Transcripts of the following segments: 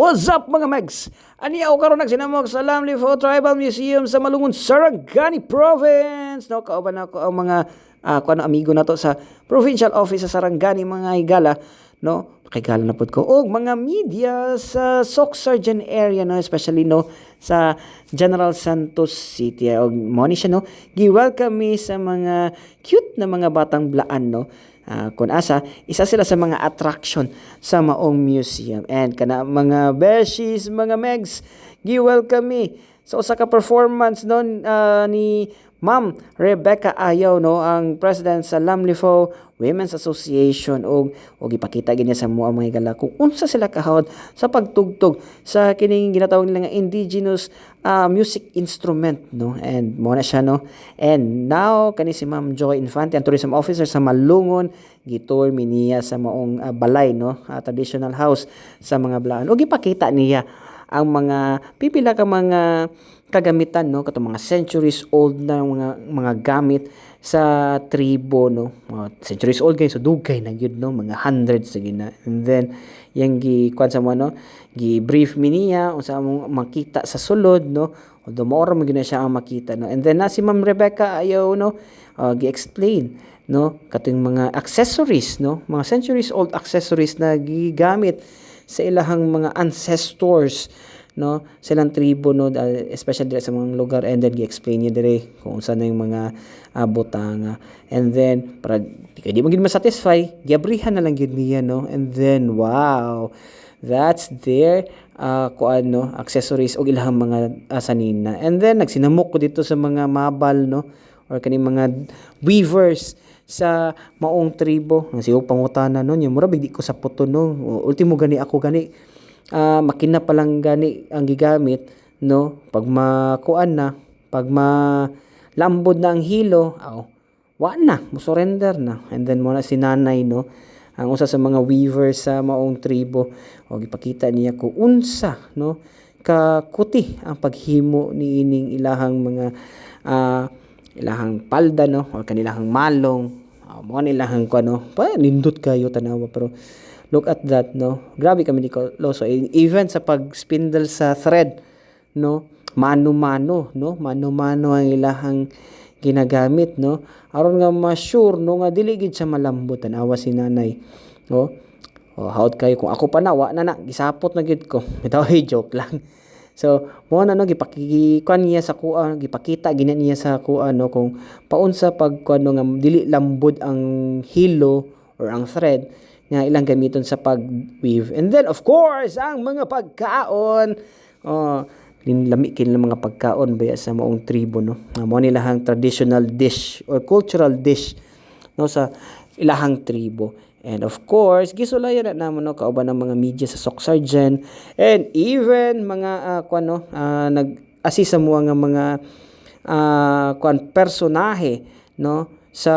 What's up mga Megs? Ani ako karon nagsinamok sa Lamlifo Tribal Museum sa Malungon, Sarangani Province. No, kauban ako ang mga uh, kuno amigo nato sa Provincial Office sa Sarangani mga higala, no? Nakigala na pud ko og mga media sa Soc Sargent area no, especially no sa General Santos City. Og mo ni siya no, gi-welcome me sa mga cute na mga batang blaan no. Ah, kung asa isa sila sa mga attraction sa maong museum. And kana mga beshies mga megs gi-welcome me sa usa ka performance non ah, ni Ma'am Rebecca Ayaw no ang president sa Lamlifo Women's Association. Og og ipakita gid niya sa ang mga gala kung unsa sila kahawad sa pagtugtog sa kining ginatawag nila nga indigenous ah, music instrument no? And mo na siya no? And now kani si Ma'am Joy Infante ang tourism officer sa Malungon gitur mi niya sa maong ah, balay no? Ah, traditional house sa mga blaan. Og ipakita niya ang mga pipila ka mga kagamitan no? Katong mga centuries old na mga mga gamit sa tribo no? Mga centuries old kay so dugay na gyud no? Mga hundreds sa gina and then yang gi kwan sa mo no? Gi brief mi niya unsa among makita sa sulod no? Although maora mo gina siya ang makita no? And then na si Ma'am Rebecca ayaw no? Uh, gi-explain no? Katong mga accessories no? Mga centuries old accessories na gigamit sa ilahang mga ancestors no? Silang tribo no? Uh, especially sa mga lugar. And then gi-explain niya dire kung saan na yung mga uh, butanga. And then para di, di mo gid ma-satisfy giabrihan na lang gid niya no? And then wow! That's their uh, kuan no? Accessories og ilahang mga uh, sanina. And then nagsinamok ko dito sa mga mabal no? Or kani mga weavers sa maong tribo. Nga siyo pangutana no yung mura di ko sa puto no? Ultimo gani ako gani uh, makina pa lang gani ang gigamit no? Pag makuan na pag ma lambod na ang hilo aw wa na mo surrender na. And then mo na si nanay no? Ang usa sa mga weavers sa maong tribo o gipakita niya ko unsa no? Kakuti ang paghimo ni ining ilahang mga uh, ilahang palda no? Or kanilahang malong. Mo nilahang ko no? Pa nindot kayo tanawa pero look at that no? Grabe kami ni Loso even sa pag spindle sa thread no? Mano-mano no? Mano-mano ang ilahang ginagamit no? Aron nga ma-sure no? Nga dili gid siya malambot tanawa si nanay. No oh, haud kayo. Kung ako pa na wa na na. Gisapot na gid ko. Bitaw joke lang. So, mo na no? Gipakikuan niya sa kuan, gipakita gina niya sa kuan no? Kung paunsa pag kuan no, nga dili lambod ang hilo or ang thread nga ilang gamiton sa pag-weave. And then of course, ang mga pagkaon. Oh, linlami kin mga pagkaon baya sa maong tribo no. Mo nila hang traditional dish or cultural dish no sa ilahang tribo. And of course, gisulayan na naman no kauban ng mga media sa Soc Sargent and even mga uh, kuan no uh, nag-assist sa mga mga uh, kuan personahe no sa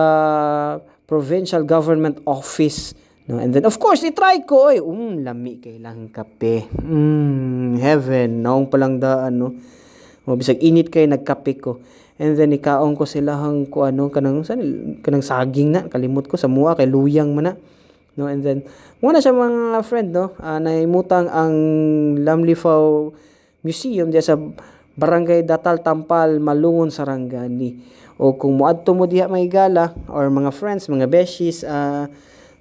provincial government office no and then of course i-try ko oy um lami kay lang kape. Mm, heaven naong palang daan no? O bisag init kay nagkape ko. And then ikaon ko sila hang ko ano kanang kanang saging na kalimot ko sa mua kay luyang man na. No and then muna siya mga friend no? Uh, naimutang ang Lamlifao Museum diya sa Barangay Datal Tampal Malungon Sarangani. O kung moadto mo diha may gala or mga friends mga beshies uh,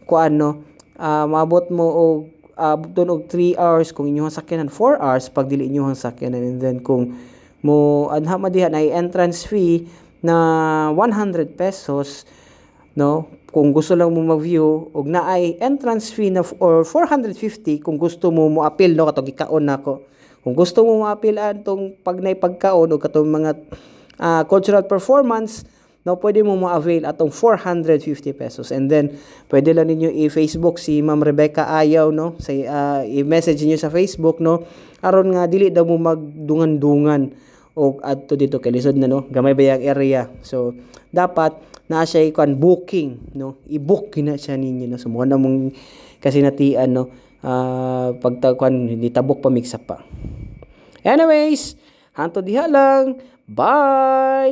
kuano uh, maabot mo og uh, doon og 3 hours kung inyong sakyanan. 4 hours pag dili inyong sakyanan. And then kung mo anha ma diha na entrance fee na 100 pesos no? Kung gusto lang mo mag-view og naay entrance fee na or 450 kung gusto mo mo appeal no? Katong gikaon nako. Kung gusto mo ma-appeal tong pag nay pagkaon o katong mga uh, cultural performance no pwede mo ma-avail atong 450 pesos. And then pwede lang ninyo i-Facebook si Ma'am Rebecca Ayaw no? Sa uh, i-message niyo sa Facebook no? Aron nga dili daw mo magdungan-dungan o adto dito kay lisod na no? Gamay bayag area? So dapat na siya kuan booking no? I-book kina siya ninyo no? Mo na mong kasi natian no uh, pagtakuan hindi tabok pa mix pa. Anyways hanto diha lang. Bye